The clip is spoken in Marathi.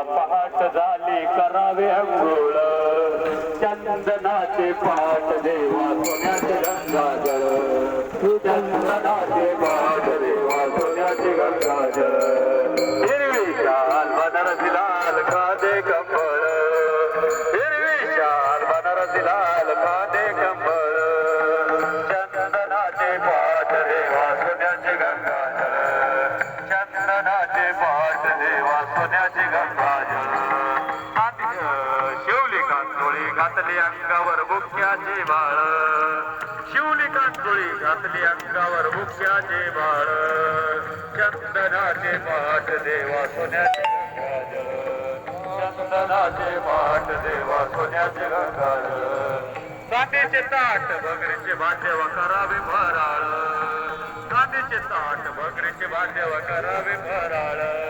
पहाट झाली करावे अंघोळ. चंदनाचे पाठ देवा सोन्याचे गंगाजळ. चंदनाचे पाठ देवा सोन्याचे गंगाजळ. हिरवी शाल बनारसी लाल खादे कंबळ. हिरवी शाल बनारसी लाल खादे कंबळ. चंदनाचे पाठ देवा सोन्याचे गंगाजळ. चंदनाचे पाठ देवा सोन्याचे गंगाजळ शिवली कांतोळी घातली अंगावर मुख्याचे बाळ. शिवली कांतोळी घातली अंगावर मुख्याचे बाळ. चंदनाचे पाठ देवा सोन्याचे गंगाजळ चंदनाचे पाठ देवा सोन्याचे गंगाजळ कांद्याचे ताट बगरीचे भांडे व करावे फराळ कांद्याचे ताट बगरीचे भांडे व करावे फराळ